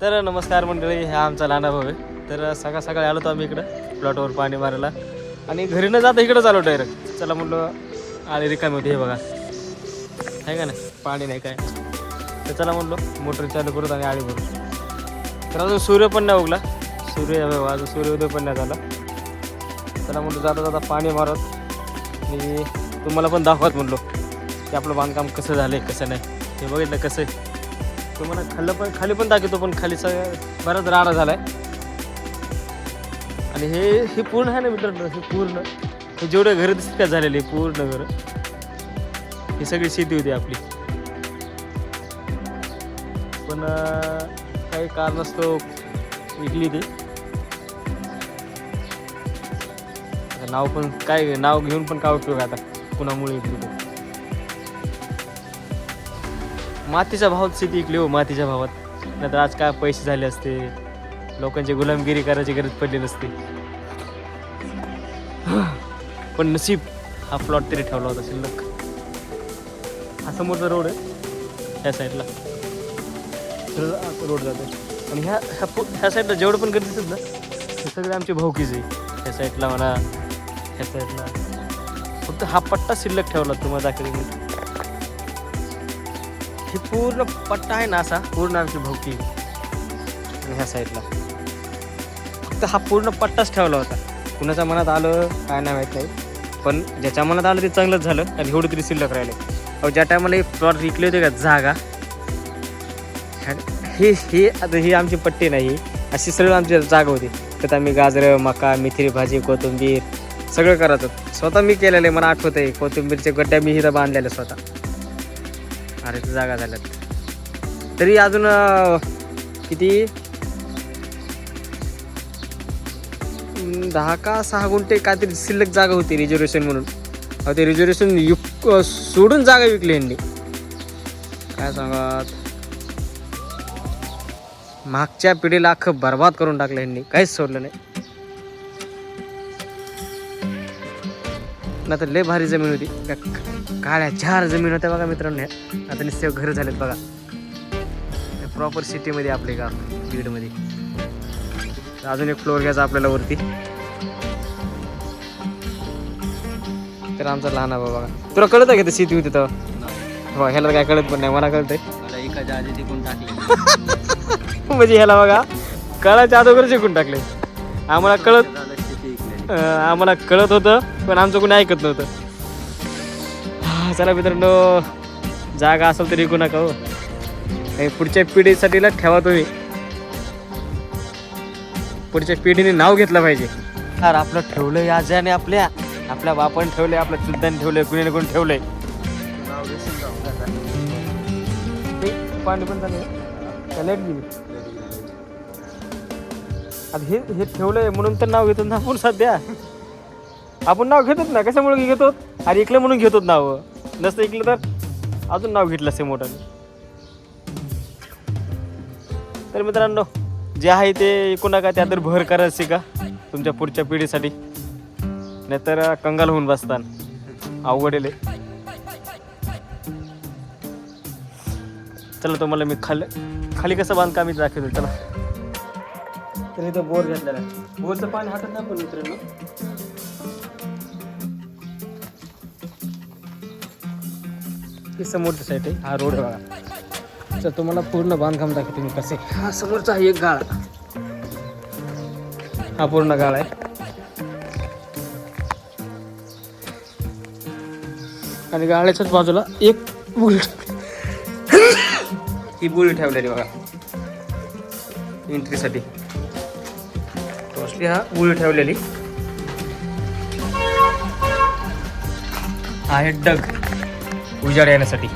तर नमस्कार मंडळी हा आमचा लहाना भाऊ आहे. तर सकाळ सकाळी आलो होतो आम्ही इकडं प्लॉटवर पाणी मारायला. आणि घरी न जाता इकडं चालू डायरेक्ट चला म्हणलं आले रिकामी होती हे बघा. आहे का नाही? पाणी नाही काय. तर चला म्हणलो मोटर चालू करू आणि आळी भरू तर अजून सूर्य पण नाही उगला. सूर्य अजून सूर्योदय पण नाही झाला. चला म्हणलो जाता जाता पाणी मारत. आणि तुम्हाला पण दाखवत म्हणलो की आपलं बांधकाम कसं झालं आहे कसं नाही. हे बघितलं कसं आहे? तो म्हणा खाल्लं पण खाली पण दाखवतो पण खाली सगळं बराच राडा झाला आहे आणि हे हे पूर्ण आहे ना मित्रांनो हे पूर्ण. हे जेवढे घरं दिसत का झालेले पूर्ण घरं. ही सगळी शेती होती आपली. पण काही कारणास्तव विकली ती. नाव पण काय नाव घेऊन पण काय उपयोग आता? कुणामुळे विकली ते? मातीच्या भावात शेती विकली हो मातीच्या भावात. नाहीतर आज काय पैसे झाले असते? लोकांची गुलामगिरी करायची गरज पडली नसती पण नशीब हा प्लॉट तरी ठेवला होता शिल्लक. हा समोरचा रोड आहे ह्या साईडला रोड जातो. आणि ह्या ह्या ह्या साईडला जेवढं पण गर्दी दिसत ना हे सगळे आमचे भाऊकीच आहे ह्या साईडला म्हणा ह्या साईडला फक्त हा पट्टा शिल्लक ठेवला तुम्हाला दाखवते मी. हे पूर्ण पट्टा आहे ना असा पूर्ण आमची भोवती. ह्या साईडला. फक्त हा पूर्ण पट्टाच ठेवला होता. कुणाच्या मनात आलं काय नाही माहीत नाही. पण ज्याच्या मनात आलं ते चांगलंच झालं. आणि एवढं तरी शिल्लक राहिले. अहो ज्या टायमाला एक प्लॉट विकले होते का जागा. हे हे आता ही आमची पट्टी नाही. अशी सगळं आमची जागा होती. त्यात आम्ही गाजरं मका मेथी भाजी कोथिंबीर सगळं करायचो. स्वतः मी केलेलं आहे मला आठवत आहे कोथिंबीरच्या गड्ड्या मी इथं बांधलेल्या स्वतः. फारच जागा झाल्यात. तरी अजून किती? दहा का सहा गुंठे काहीतरी शिल्लक जागा होती रिझर्वेशन म्हणून. ते रिझर्वेशन युक सोडून जागा विकली यांनी. काय सांगत? मागच्या पिढीला अख्खं बर्बाद करून टाकलं यांनी. काहीच सोडलं नाही. ना तर लय भारी जमीन होती. काळ्या चार जमीन होत्या बघा मित्रांनो. आता नुसते घर झालेत बघा. प्रॉपर सिटीमध्ये आपले गाव बीडमध्ये. तर अजून एक फ्लोअर घ्यायचा आपल्याला वरती. तर आमचा लहान भाऊ बघा. तुला कळत आहे का ते शेती होती हो ह्याला काय कळत पण नाही मला कळतंय. आधी टिकून टाकले म्हणजे ह्याला बघा कळाच्या अगोदर शिकून टाकले आम्हाला कळत आम्हाला कळत होतं पण आमचं कोणी ऐकत नव्हतं. चला मित्रांनो जागा असेल तरी ऐकू नका हो. हे पुढच्या पिढीसाठीला ठेवा तुम्ही. पुढच्या पिढीने नाव घेतलं पाहिजे. अरे आपलं ठेवलंय आज्याने आपल्या आपल्या बापाने ठेवलंय आपल्या चुलत्याने ठेवलंय कुणी ना कोणी ठेवलंय पाणी पण झालं. लाइट गेली. आता हे हे ठेवलंय म्हणून तर नाव घेतो ना आपण सध्या. आपण नाव घेतोच ना कशामुळे घेतो अरे ऐकलं म्हणून घेतोच नाव. नसतं ऐकलं तर अजून नाव घेतलं असते मोठं. तर मित्रांनो जे आहे ते ऐकू नका त्यात भर करायचं का? तुमच्या पुढच्या पिढीसाठी. नाहीतर कंगाल होऊन बसतान. अवघड आहे चला तुम्हाला मी खाली खाली कसं बांधकाम दाखवतो चला. तर इथं बोर घेतलेला बोरचं पाणी हातात नाही पण मित्रांनो. ही समोरची साईड आहे. हा रोड बघा. तर तुम्हाला पूर्ण बांधकाम दाखवते मी कसे. हा समोरचा हा एक गाळा. हा पूर्ण गाळा आहे. आणि गाळ्याच्याच बाजूला एक बुलेट. ही बुळी ठेवलेली बघा. एंट्रीसाठी मोस्टली हा बुळी ठेवलेली. आहे डग. उजाड येण्यासाठी.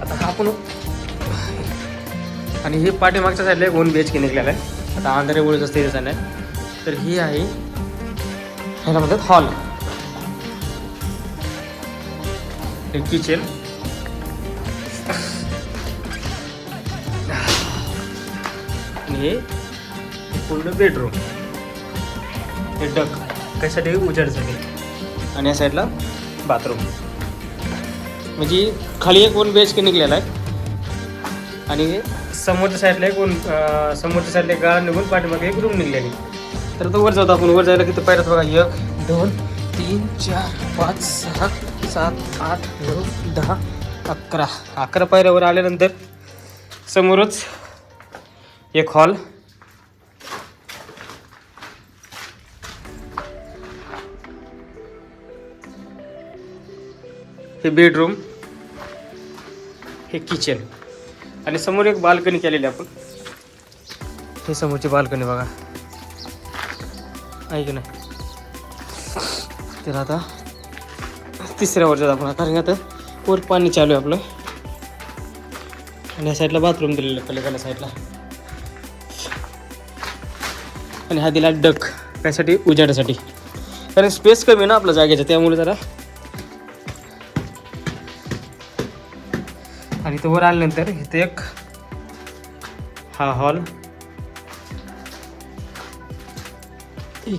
आता हा पण आणि हे पाठीमागच्या साईडला एक वन बी एच के निघलेला आहे. आता आंधारे बुळीच असते त्याचा नाही तर ही आहे ह्याला म्हणतात हॉल किचन आणि हे पूर्ण बेडरूम हे डक कशासाठी उजाडसाठी आणि या साईडला बाथरूम. म्हणजे खाली एक वन बी एच के निघलेला आहे. आणि समोरच्या साईडला एक अं, समोरच्या साईडला एक गाळा निघून पाठीमागे एक रूम निघलेली. तर तो वर जातो आपण. वर जायला किती पायऱ्यात बघा? एक दोन तीन चार पाच सहा सात आठ नऊ दहा अकरा. अकरा पायऱ्यावर आल्यानंतर समोरच एक हॉल हे बेडरूम हे किचन आणि समोर एक बाल्कनी केलेली आपण. हे समोरची बाल्कनी बघा. ऐक ना तर आता तिसऱ्या वर्षात आपण कारण की आता वर पाणी चालू आहे आपलं. आणि या साईडला बाथरूम दिलेलं पलीकडल्या साईडला आणि हा दिला डक. त्यासाठी उजाडासाठी कारण स्पेस कमी आहे ना आपल्या जागेचा. त्यामुळे जरा आणि तो वर आल्यानंतर इथे एक हा हॉल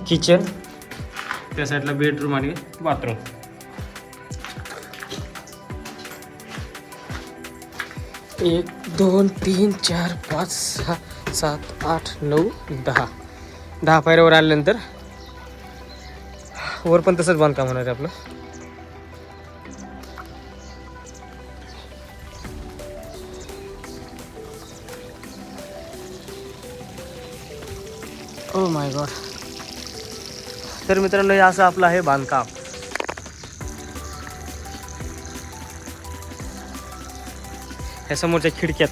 किचन त्या साईडला बेडरूम आणि बाथरूम एक दोन तीन चार पाच सहा सात आठ नऊ दहा. दहा पायऱ्यावर आल्यानंतर वर पण तसंच बांधकाम होणार आहे आपलं. Oh माय गॉड तर मित्रांनो हे असं आपलं आहे बांधकाम. ह्या समोरच्या खिडक्यात.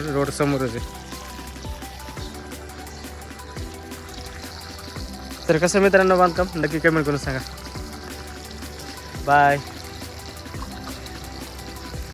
रोड समोरच आहे. तर कसं मित्रांनो बांधकाम? नक्की कमेंट करून सांगा. बाय